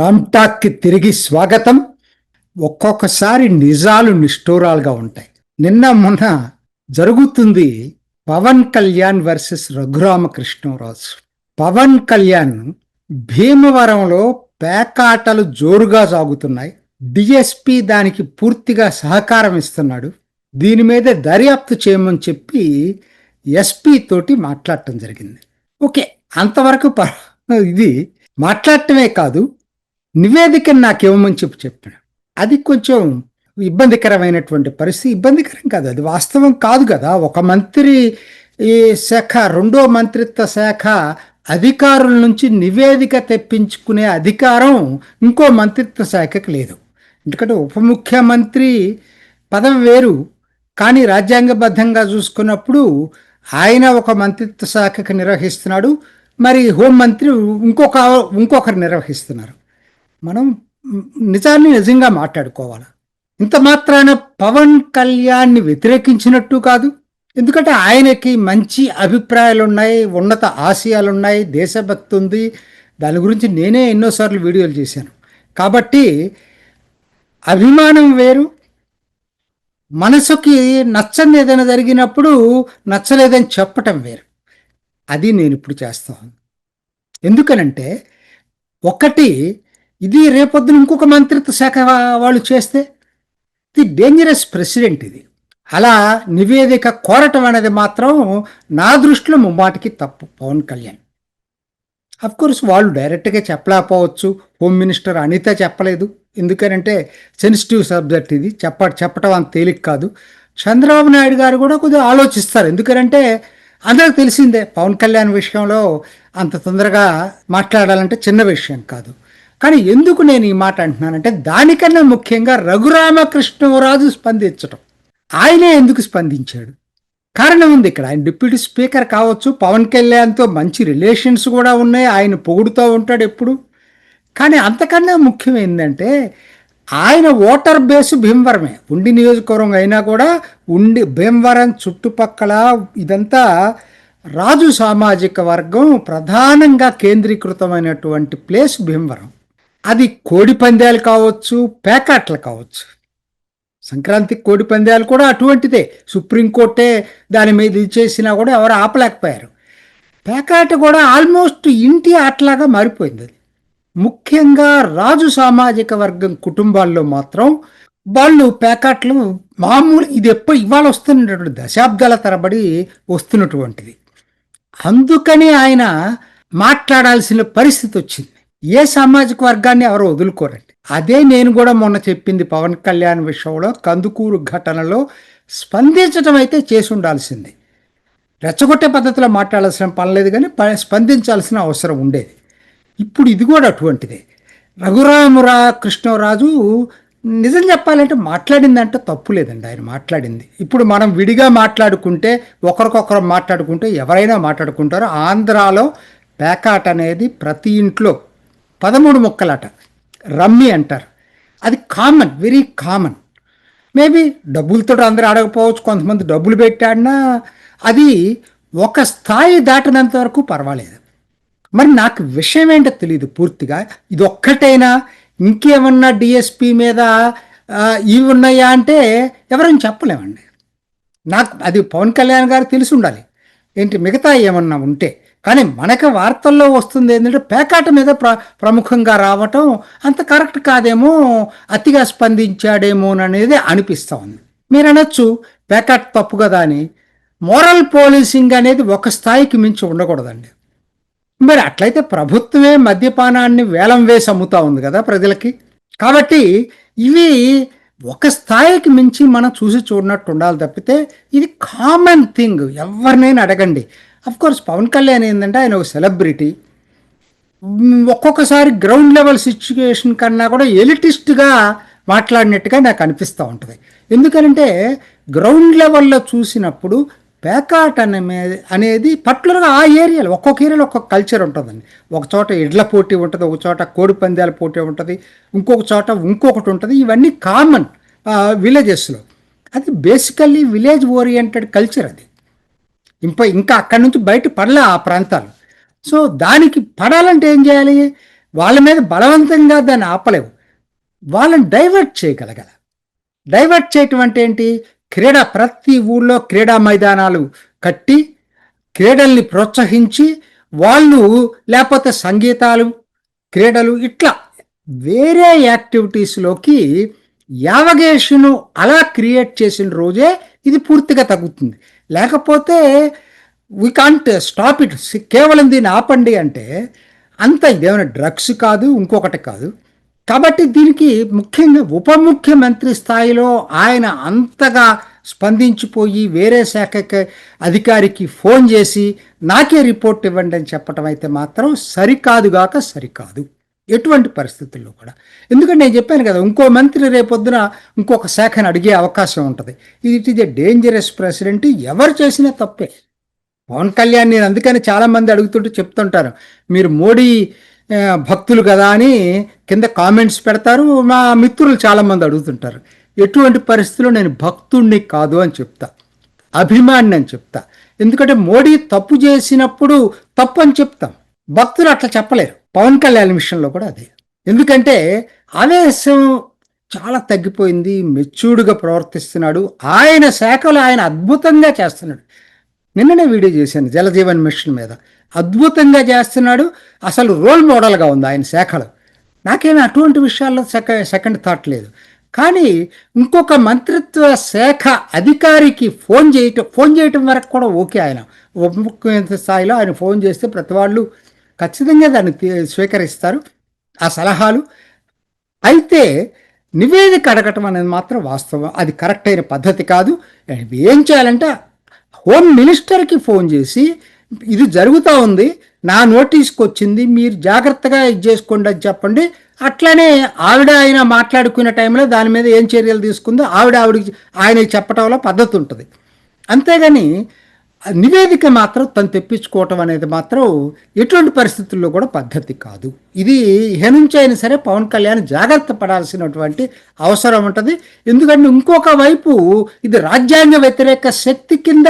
రామ్టాక్కి తిరిగి స్వాగతం ఒక్కొక్కసారి నిజాలు నిష్ఠూరాలుగా ఉంటాయి. నిన్న మొన్న జరుగుతుంది పవన్ కళ్యాణ్ వర్సెస్ రఘురామకృష్ణరాజు. పవన్ కళ్యాణ్ భీమవరంలో పేకాటలు జోరుగా సాగుతున్నాయి. డిఎస్పి దానికి పూర్తిగా సహకారం ఇస్తున్నాడు. దీని మీద దర్యాప్తు చేయమని చెప్పి ఎస్పీ తోటి మాట్లాడటం జరిగింది. ఓకే అంతవరకు ఇది మాట్లాడటమే కాదు నివేదికను నాకు ఇవ్వమని చెప్పి చెప్పాడు అది కొంచెం ఇబ్బందికరమైనటువంటి పరిస్థితి. ఇబ్బందికరం కాదు. అది వాస్తవం కాదు కదా. ఒక మంత్రి ఈ శాఖ రెండో మంత్రిత్వ శాఖ అధికారుల నుంచి నివేదిక తెప్పించుకునే అధికారం ఇంకో మంత్రిత్వ శాఖకు లేదు. ఎందుకంటే ఉప ముఖ్యమంత్రి పదవి వేరు. కానీ రాజ్యాంగబద్ధంగా చూసుకున్నప్పుడు ఆయన ఒక మంత్రిత్వ శాఖకు నిర్వహిస్తున్నాడు. మరి హోంమంత్రి ఇంకొక ఇంకొకరు నిర్వహిస్తున్నారు. మనం నిజాన్ని నిజంగా మాట్లాడుకోవాలి? ఇంత మాత్రాన పవన్ కళ్యాణ్ని వ్యతిరేకించినట్టు కాదు. ఎందుకంటే ఆయనకి మంచి అభిప్రాయాలు ఉన్నాయి ఉన్నత ఆశయాలు ఉన్నాయి దేశభక్తి ఉంది దాని గురించి నేనే ఎన్నోసార్లు వీడియోలు చేశాను. కాబట్టి అభిమానం వేరు. మనసుకి నచ్చని ఏదైనా జరిగినప్పుడు నచ్చలేదని చెప్పటం వేరు. అది నేను ఇప్పుడు చేస్తాను. ఎందుకనంటే ఒకటి ఇది రేపొద్దున ఇంకొక మంత్రిత్వ శాఖ వాళ్ళు చేస్తే? ఇది డేంజరస్ ప్రెసిడెంట్ ఇది. అలా నివేదిక కోరటం అనేది మాత్రం నా దృష్టిలో ముమ్మాటికి తప్పు పవన్ కళ్యాణ్. అఫ్ కోర్స్ వాళ్ళు డైరెక్ట్గా చెప్పలేకపోవచ్చు హోమ్ మినిస్టర్ అనిత చెప్పలేదు. ఎందుకనంటే సెన్సిటివ్ సబ్జెక్ట్ ఇది చెప్ప చెప్పటం అంత తేలిక కాదు. చంద్రబాబు నాయుడు గారు కూడా కొద్దిగా ఆలోచిస్తారు. ఎందుకనంటే అందరికి తెలిసిందే పవన్ కళ్యాణ్ విషయంలో అంత తొందరగా మాట్లాడాలంటే చిన్న విషయం కాదు. కానీ ఎందుకు నేను ఈ మాట అంటున్నానంటే దానికన్నా ముఖ్యంగా రఘురామకృష్ణరాజు స్పందించటం. ఆయనే ఎందుకు స్పందించాడు? కారణం ఉంది ఇక్కడ. ఆయన డిప్యూటీ స్పీకర్ కావచ్చు పవన్ కళ్యాణ్తో మంచి రిలేషన్స్ కూడా ఉన్నాయి ఆయన పొగుడుతూ ఉంటాడు ఎప్పుడు. కానీ అంతకన్నా ముఖ్యం ఏంటంటే ఆయన ఓటర్ బేస్ భీమవరమే. ఉండి నియోజకవర్గం అయినా కూడా ఉండి భీమవరం చుట్టుపక్కల ఇదంతా రాజు సామాజిక వర్గం ప్రధానంగా కేంద్రీకృతమైనటువంటి ప్లేస్ భీమవరం. అది కోడి పందాలు కావచ్చు పేకాట్లు కావచ్చు. సంక్రాంతి కోడి పందాలు కూడా అటువంటిదే. సుప్రీంకోర్టే దాని మీద ఇది చేసినా కూడా ఎవరు ఆపలేకపోయారు. పేకాట కూడా ఆల్మోస్ట్ ఇంటి ఆటలాగా మారిపోయింది. అది ముఖ్యంగా రాజు సామాజిక వర్గం కుటుంబాల్లో మాత్రం వాళ్ళు పేకాట్లు మామూలు ఇది ఎప్పుడు ఇవాళ వస్తున్నటువంటి దశాబ్దాల తరబడి వస్తున్నటువంటిది. అందుకని ఆయన మాట్లాడాల్సిన పరిస్థితి వచ్చింది. ఏ సామాజిక వర్గాన్ని ఎవరు వదులుకోరండి. అదే నేను కూడా మొన్న చెప్పింది పవన్ కళ్యాణ్ విషయంలో కందుకూరు ఘటనలో స్పందించడం అయితే చేసి ఉండాల్సింది. రెచ్చగొట్టే పద్ధతిలో మాట్లాడాల్సిన పని లేదు కానీ ప- స్పందించాల్సిన అవసరం ఉండేది. ఇప్పుడు ఇది కూడా అటువంటిదే. రఘురామురా కృష్ణరాజు నిజం చెప్పాలంటే మాట్లాడిందంటే తప్పు లేదండి ఆయన మాట్లాడింది. ఇప్పుడు మనం విడిగా మాట్లాడుకుంటే ఒకరికొకరు మాట్లాడుకుంటే ఎవరైనా మాట్లాడుకుంటారో ఆంధ్రాలో పేకాట అనేది ప్రతి ఇంట్లో పదమూడు మొక్కలాట. రమ్మి అంటారు. అది కామన్ వెరీ కామన్. మేబీ డబ్బులతో అందరూ ఆడకపోవచ్చు కొంతమంది డబ్బులు పెట్టాడినా అది ఒక స్థాయి దాటినంత వరకు పర్వాలేదు. మరి నాకు విషయం ఏంటో తెలియదు పూర్తిగా. ఇది ఒక్కటైనా ఇంకేమన్నా డిఎస్పి మీద ఇవి ఉన్నాయా అంటే ఎవరైనా చెప్పలేమండి. నాకు అది పవన్ కళ్యాణ్ గారు తెలిసి ఉండాలి. ఏంటి మిగతా ఏమన్నా ఉంటే. కానీ మనకి వార్తల్లో వస్తుంది ఏంటంటే పేకాట మీద ప్ర ప్రముఖంగా రావటం అంత కరెక్ట్ కాదేమో అతిగా స్పందించాడేమో అనేది అనిపిస్తూ ఉంది. మీరు అనొచ్చు పేకాట తప్పు కదా అని. మోరల్ పోలీసింగ్ అనేది ఒక స్థాయికి మించి ఉండకూడదండి. మరి అట్లయితే ప్రభుత్వమే మద్యపానాన్ని వేలం వేసి అమ్ముతా ఉంది కదా ప్రజలకి. కాబట్టి ఇవి ఒక స్థాయికి మించి మనం చూసి చూడనట్టు ఉండాలి తప్పితే ఇది కామన్ థింగ్ ఎవరినైనా అడగండి. కోర్స్ పవన్ కళ్యాణ్ ఏంటంటే ఆయన ఒక సెలబ్రిటీ ఒక్కొక్కసారి గ్రౌండ్ లెవెల్ సిచ్యువేషన్ కన్నా కూడా ఎలిటిస్ట్గా మాట్లాడినట్టుగా నాకు అనిపిస్తూ ఉంటుంది. ఎందుకంటే గ్రౌండ్ లెవెల్లో చూసినప్పుడు పేకాట్ అనే అనేది పర్టికులర్గా ఆ ఏరియాలో ఒక్కొక్క ఏరియాలో ఒక్కొక్క కల్చర్ ఉంటుందండి. ఒక చోట ఎడ్ల పోటీ ఉంటుంది ఒక చోట కోడి పందాల పోటీ ఉంటుంది ఇంకొక చోట ఇంకొకటి ఉంటుంది. ఇవన్నీ కామన్ విలేజెస్లో అది బేసికల్లీ విలేజ్ ఓరియంటెడ్ కల్చర్ అది. ఇంకా ఇంకా అక్కడి నుంచి బయట పడలే ఆ ప్రాంతాలు. సో దానికి పడాలంటే ఏం చేయాలి? వాళ్ళ మీద బలవంతంగా దాన్ని ఆపలేవు. వాళ్ళని డైవర్ట్ చేయగలగల. డైవర్ట్ చేయటం అంటే ఏంటి? క్రీడ ప్రతి ఊళ్ళో క్రీడా మైదానాలు కట్టి క్రీడల్ని ప్రోత్సహించి వాళ్ళు లేకపోతే సంగీతాలు క్రీడలు ఇట్లా వేరే యాక్టివిటీస్లోకి యావగేషను అలా క్రియేట్ చేసిన రోజే ఇది పూర్తిగా తగ్గుతుంది. లేకపోతే వీ కాంట్ స్టాప్ ఇట్ కేవలం దీన్ని ఆపండి అంటే అంత ఇదేమైనా డ్రగ్స్ కాదు ఇంకొకటి కాదు. కాబట్టి దీనికి ముఖ్యంగా ఉప ముఖ్యమంత్రి స్థాయిలో ఆయన అంతగా స్పందించిపోయి వేరే శాఖకి అధికారికి ఫోన్ చేసి నాకే రిపోర్ట్ ఇవ్వండి అని చెప్పటం అయితే మాత్రం సరికాదుగాక సరికాదు. ఎటువంటి పరిస్థితుల్లో కూడా. ఎందుకంటే నేను చెప్పాను కదా ఇంకో మంత్రి రేపొద్దున ఇంకొక శాఖను అడిగే అవకాశం ఉంటుంది. ఇది it is a dangerous president ఎవరు చేసినా తప్పే. పవన్ కళ్యాణ్ నేను అందుకని చాలామంది అడుగుతుంటే చెప్తుంటారు మీరు మోడీ భక్తులు కదా అని కింద కామెంట్స్ పెడతారు. మా మిత్రులు చాలామంది అడుగుతుంటారు ఎటువంటి పరిస్థితుల్లో నేను భక్తుణ్ణి కాదు అని చెప్తా. అభిమాని అని చెప్తా. ఎందుకంటే మోడీ తప్పు చేసినప్పుడు తప్పు అని చెప్తాం. భక్తులు అట్లా చెప్పలేరు. పవన్ కళ్యాణ్ విషయంలో కూడా అదే. ఎందుకంటే ఆవేశం చాలా తగ్గిపోయింది మెచ్యూర్డ్గా ప్రవర్తిస్తున్నాడు ఆయన శాఖలు ఆయన అద్భుతంగా చేస్తున్నాడు. నిన్ననే వీడియో చేశాను జలజీవన్ మిషన్ మీద. అద్భుతంగా చేస్తున్నాడు అసలు రోల్ మోడల్గా ఉంది ఆయన శాఖలు. నాకేమీ అటువంటి విషయాల్లో సెక సెకండ్ థాట్ లేదు. కానీ ఇంకొక మంత్రిత్వ శాఖ అధికారికి ఫోన్ చేయటం ఫోన్ చేయటం వరకు కూడా ఓకే ఆయన. ఉప ముఖ్యమంత్రి స్థాయిలో ఆయన ఫోన్ చేస్తే ప్రతి వాళ్ళు ఖచ్చితంగా దాన్ని స్వీకరిస్తారు. ఆ సలహాలు. అయితే నివేదిక అడగటం అనేది మాత్రం వాస్తవం. అది కరెక్ట్ అయిన పద్ధతి కాదు. ఏం చేయాలంటే హోమ్ మినిస్టర్కి ఫోన్ చేసి ఇది జరుగుతూ ఉంది. నా నోటీస్కి వచ్చింది మీరు జాగ్రత్తగా ఇది చేసుకోండి అని చెప్పండి. అట్లనే ఆవిడ ఆయన మాట్లాడుకునే టైంలో దాని మీద ఏం చర్యలు తీసుకుందో ఆవిడ ఆవిడకి ఆయన చెప్పటంలో పద్ధతి ఉంటుంది. అంతేగాని నివేదిక మాత్రం తను తెప్పించుకోవటం అనేది మాత్రం ఎటువంటి పరిస్థితుల్లో కూడా పద్ధతి కాదు. ఇది ఇహ అయినా సరే పవన్ కళ్యాణ్ జాగ్రత్త పడాల్సినటువంటి అవసరం ఉంటుంది. ఎందుకంటే ఇంకొక వైపు ఇది రాజ్యాంగ వ్యతిరేక శక్తి కింద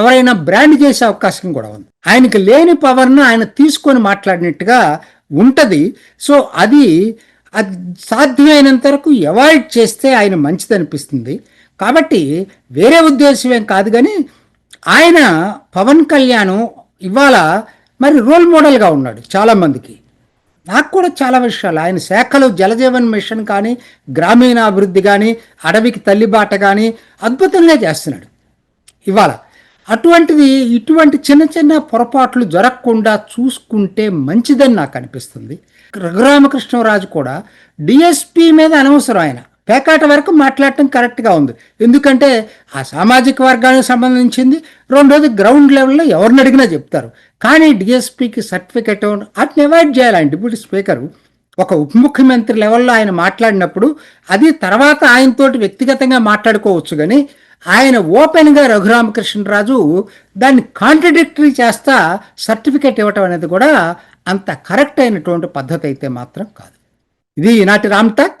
ఎవరైనా బ్రాండ్ చేసే అవకాశం కూడా ఉంది. ఆయనకి లేని పవర్ను ఆయన తీసుకొని మాట్లాడినట్టుగా ఉంటుంది. సో అది అది సాధ్యమైనంత వరకు అవాయిడ్ చేస్తే ఆయన మంచిది అనిపిస్తుంది కాబట్టి వేరే ఉద్దేశం ఏం కాదు కానీ ఆయన పవన్ కళ్యాణ్ ఇవాళ మరి రోల్ మోడల్గా ఉన్నాడు చాలామందికి నాకు కూడా చాలా విషయాలు. ఆయన శాఖలు జలజీవన్ మిషన్ కానీ గ్రామీణాభివృద్ధి కానీ అడవికి తల్లిబాట కానీ అద్భుతంగా చేస్తున్నాడు ఇవాళ. అటువంటిది ఇటువంటి చిన్న చిన్న పొరపాట్లు జరగకుండా చూసుకుంటే మంచిదని నాకు అనిపిస్తుంది. రఘురామకృష్ణరాజు కూడా డిఎస్పి మీద అనవసరం ఆయన. పేకాట వరకు మాట్లాడటం కరెక్ట్గా ఉంది. ఎందుకంటే ఆ సామాజిక వర్గానికి సంబంధించింది రెండోది గ్రౌండ్ లెవెల్లో ఎవరిని అడిగినా చెప్తారు. కానీ డిఎస్పీకి సర్టిఫికెట్ వాటిని అవాయిడ్ చేయాలి. ఆయన డిప్యూటీ స్పీకరు ఒక ఉప ముఖ్యమంత్రి లెవెల్లో ఆయన మాట్లాడినప్పుడు అది తర్వాత ఆయనతోటి వ్యక్తిగతంగా మాట్లాడుకోవచ్చు కానీ ఆయన ఓపెన్గా రఘురామకృష్ణరాజు దాన్ని కాంట్రడిక్టరీ చేస్తా సర్టిఫికెట్ ఇవ్వటం అనేది కూడా అంత కరెక్ట్ అయినటువంటి పద్ధతి అయితే మాత్రం కాదు. ఇది ఈనాటి రామ్ టాక్.